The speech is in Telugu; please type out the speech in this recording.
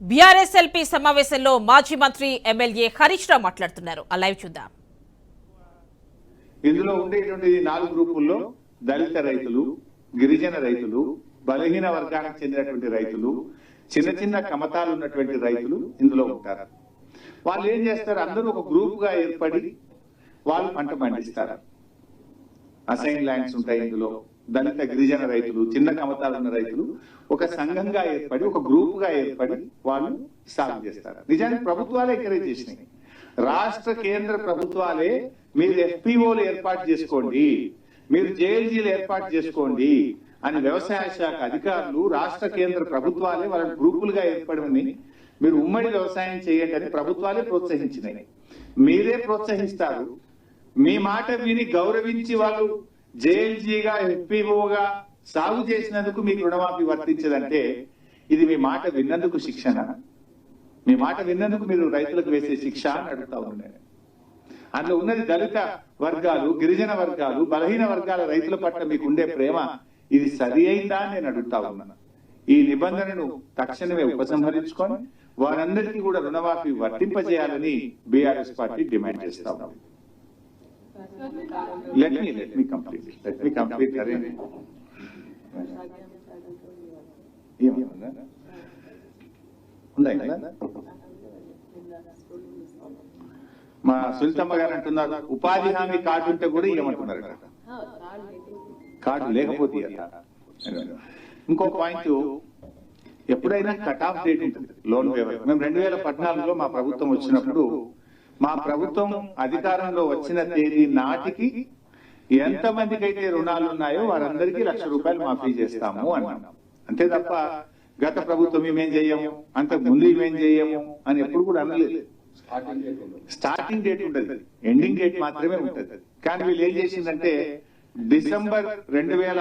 బీఆర్ఎస్ఎల్పీ సమావేశంలో మాజీ మంత్రి ఎమ్మెల్యే హరీష్ రావు మాట్లాడుతున్నారు. ఆ లైవ్ చూద్దాం. ఇందులో ఉండేటువంటి నాలుగు గ్రూపుల్లో దళిత రైతులు గిరిజన రైతులు బలహీన వర్గానికి చెందినటువంటి రైతులు చిన్న చిన్న కమతాలు ఉన్నటువంటి రైతులు ఇందులో ఉంటారు. వాళ్ళు ఏం చేస్తారు? అందరూ ఒక గ్రూప్గా ఏర్పడి వాళ్ళు పంట పండిస్తారు. అసైన్ ల్యాండ్స్ ఉంటాయి ఇందులో. దళిత గిరిజన రైతులు చిన్న కమతాలు ఉన్న రైతులు ఒక సంఘంగా ఏర్పడి ఒక గ్రూప్గా ఏర్పడి వాళ్ళు సాగు చేస్తారు. నిజానికి ప్రభుత్వాలే ఎంకరేజ్ చేసినాయి. రాష్ట్ర కేంద్ర ప్రభుత్వాలే మీరు ఎఫ్పిఓలు ఏర్పాటు చేసుకోండి మీరు జేఎల్జీలు ఏర్పాటు చేసుకోండి అని వ్యవసాయ శాఖ అధికారులు రాష్ట్ర కేంద్ర ప్రభుత్వాలే వాళ్ళ గ్రూపులుగా ఏర్పడమని మీరు ఉమ్మడి వ్యవసాయం చేయండి అని ప్రభుత్వాలే ప్రోత్సహించినాయి. మీరే ప్రోత్సహిస్తారు. మీ మాట విని గౌరవించి వాళ్ళు జేఎల్జీగా ఎఫ్పిఓగా సాగు చేసినందుకు మీకు రుణమాఫీ వర్తించదంటే ఇది మీ మాట విన్నందుకు శిక్షణ. మీ మాట విన్నందుకు మీరు రైతులకు వేసే శిక్ష అని అడుగుతా ఉన్నాను. అందులో ఉన్నది దళిత వర్గాలు గిరిజన వర్గాలు బలహీన వర్గాల రైతుల పట్ల మీకు ఉండే ప్రేమ ఇది సరి అయిందా అని నేను అడుగుతా ఉన్నాను. ఈ నిబంధనను తక్షణమే ఉపసంహరించుకొని వారందరికీ కూడా రుణమాఫీ వర్తింపజేయాలని బీఆర్ఎస్ పార్టీ డిమాండ్ చేస్తా ఉన్నాం let me let me complete let me complete ఏమన్నా మా సుల్తమ్మ గారు అంటున్నారు ఉపాధి హామీ కార్డు ఉంటే కూడా ఇవ్వమంటున్నారు కార్డు లేకపోతే ఇంకో పాయింట్ ఎప్పుడైనా కట్ ఆఫ్ డేట్ ఉంటుంది. లోన్ వేవర్ మేము రెండు వేల పద్నాలుగులో మా ప్రభుత్వం వచ్చినప్పుడు మా ప్రభుత్వం అధికారంలో వచ్చిన తేదీ నాటికి ఎంత మందికి అయితే రుణాలు ఉన్నాయో వారందరికీ లక్ష రూపాయలు మాఫీ చేస్తాము అన్నాం. అంతే తప్ప గత ప్రభుత్వం మేమేం చెయ్యము అంతకు ముందు మేమేం చెయ్యము అని ఎప్పుడు కూడా అనలేదు. స్టార్టింగ్ డేట్ ఉంటది ఎండింగ్ డేట్ మాత్రమే ఉంటది. కానీ వీళ్ళు ఏం చేసిందంటే డిసెంబర్ రెండు వేల